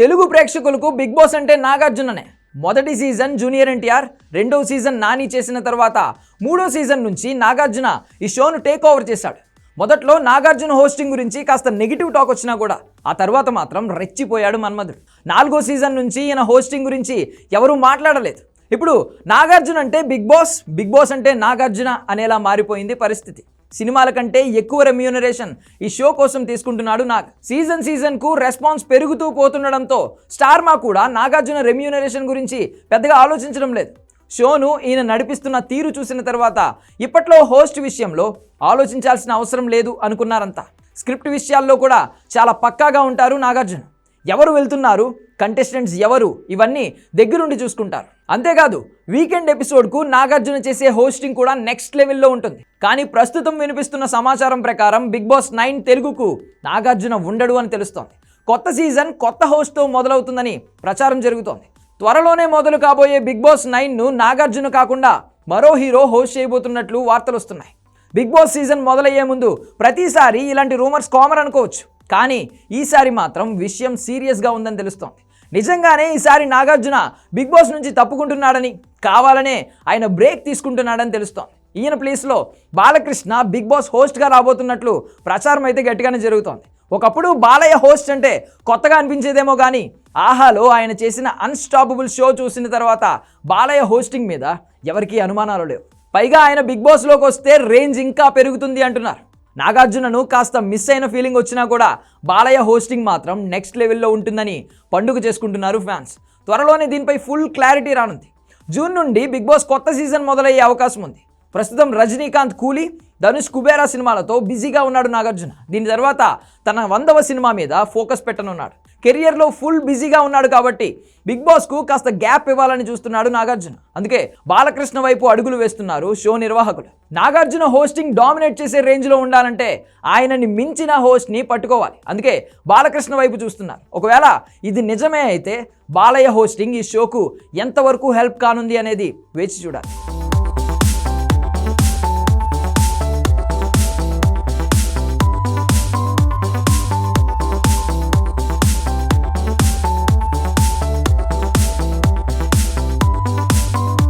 తెలుగు ప్రేక్షకులకు big boss అంటే నాగార్జుననే. మొదటి సీజన్ జూనియర్ ఎన్టీఆర్ రెండవ సీజన్ నాని చేసిన తర్వాత మూడో సీజన్ నుంచి నాగార్జున ఈ షోను టేక్ ఓవర్ చేశాడు. మొదట్లో నాగార్జున హోస్టింగ్ గురించి కాస్త నెగిటివ్ టాక్ వచ్చినా కూడా ఆ తర్వాత మాత్రం రెచ్చిపోయాడు మన్మధుడు. నాలుగో సీజన్ నుంచి ఈయన హోస్టింగ్ గురించి ఎవరూ మాట్లాడలేదు. ఇప్పుడు నాగార్జున అంటే బిగ్ బాస్ బిగ్ బాస్ అంటే నాగార్జున అనేలా మారిపోయింది పరిస్థితి. సినిమాల కంటే ఎక్కువ రెమ్యూనరేషన్ ఈ షో కోసం తీసుకుంటున్నాడు నాగ్. సీజన్ సీజన్కు రెస్పాన్స్ పెరుగుతూ పోతుండడంతో స్టార్ మా కూడా నాగార్జున రెమ్యూనరేషన్ గురించి పెద్దగా ఆలోచించడం లేదు. షోను ఈయన నడిపిస్తున్న తీరు చూసిన తర్వాత ఇప్పట్లో హోస్ట్ విషయంలో ఆలోచించాల్సిన అవసరం లేదు అనుకున్నారంతా. స్క్రిప్ట్ విషయాల్లో కూడా చాలా పక్కాగా ఉంటారు నాగార్జున. ఎవరు వెళ్తున్నారు? కంటెస్టెంట్స్ ఎవరు? ఇవన్నీ దగ్గరుండి చూసుకుంటారు. అంతేకాదు వీకెండ్ ఎపిసోడ్కు నాగార్జున చేసే హోస్టింగ్ కూడా నెక్స్ట్ లెవెల్లో ఉంటుంది. కానీ ప్రస్తుతం వినిపిస్తున్న సమాచారం ప్రకారం బిగ్ బాస్ నైన్ తెలుగుకు నాగార్జున ఉండడు అని తెలుస్తోంది. కొత్త సీజన్ కొత్త హోస్ట్తో మొదలవుతుందని ప్రచారం జరుగుతోంది. త్వరలోనే మొదలు కాబోయే బిగ్ బాస్ నైన్ను నాగార్జున కాకుండా మరో హీరో హోస్ట్ చేయబోతున్నట్లు వార్తలు వస్తున్నాయి. బిగ్ బాస్ సీజన్ మొదలయ్యే ముందు ప్రతిసారి ఇలాంటి రూమర్స్ కామన్ అనుకోవచ్చు. కానీ ఈసారి మాత్రం విషయం సీరియస్గా ఉందని తెలుస్తోంది. నిజంగానే ఈసారి నాగార్జున బిగ్ బాస్ నుంచి తప్పుకుంటున్నాడని కావాలనే ఆయన బ్రేక్ తీసుకుంటున్నాడని తెలుస్తోంది. ఈయన ప్లేస్లో బాలకృష్ణ బిగ్ బాస్ హోస్ట్గా రాబోతున్నట్లు ప్రచారం అయితే గట్టిగానే జరుగుతోంది. ఒకప్పుడు బాలయ్య హోస్ట్ అంటే కొత్తగా అనిపించేదేమో కానీ ఆహాలో ఆయన చేసిన అన్స్టాపబుల్ షో చూసిన తర్వాత బాలయ్య హోస్టింగ్ మీద ఎవరికీ అనుమానాలు లేవు. పైగా ఆయన బిగ్ బాస్లోకి వస్తే రేంజ్ ఇంకా పెరుగుతుంది అంటున్నారు. నాగార్జునను కాస్త మిస్ అయిన ఫీలింగ్ వచ్చినా కూడా బాలయ్య హోస్టింగ్ మాత్రం నెక్స్ట్ లెవెల్లో ఉంటుందని పండుగ చేసుకుంటున్నారు ఫ్యాన్స్ త్వరలోనే దీనిపై ఫుల్ క్లారిటీ రానుంది. జూన్ నుండి బిగ్ బాస్ కొత్త సీజన్ మొదలయ్యే అవకాశం ఉంది. ప్రస్తుతం రజనీకాంత్ కూలీ ధనుష్ కుబేరా సినిమాలతో బిజీగా ఉన్నాడు నాగార్జున. దీని తర్వాత తన వందవ సినిమా మీద ఫోకస్ పెట్టనున్నాడు. కెరియర్లో ఫుల్ బిజీగా ఉన్నాడు కాబట్టి బిగ్ బాస్కు కాస్త గ్యాప్ ఇవ్వాలని చూస్తున్నాడు నాగార్జున. అందుకే బాలకృష్ణ వైపు అడుగులు వేస్తున్నారు షో నిర్వాహకులు. నాగార్జున హోస్టింగ్ డామినేట్ చేసే రేంజ్లో ఉండాలంటే ఆయనని మించిన హోస్ట్ని పట్టుకోవాలి. అందుకే బాలకృష్ణ వైపు చూస్తున్నారు. ఒకవేళ ఇది నిజమే అయితే బాలయ్య హోస్టింగ్ ఈ షోకు ఎంతవరకు హెల్ప్ కానుంది అనేది వేచి చూడాలి.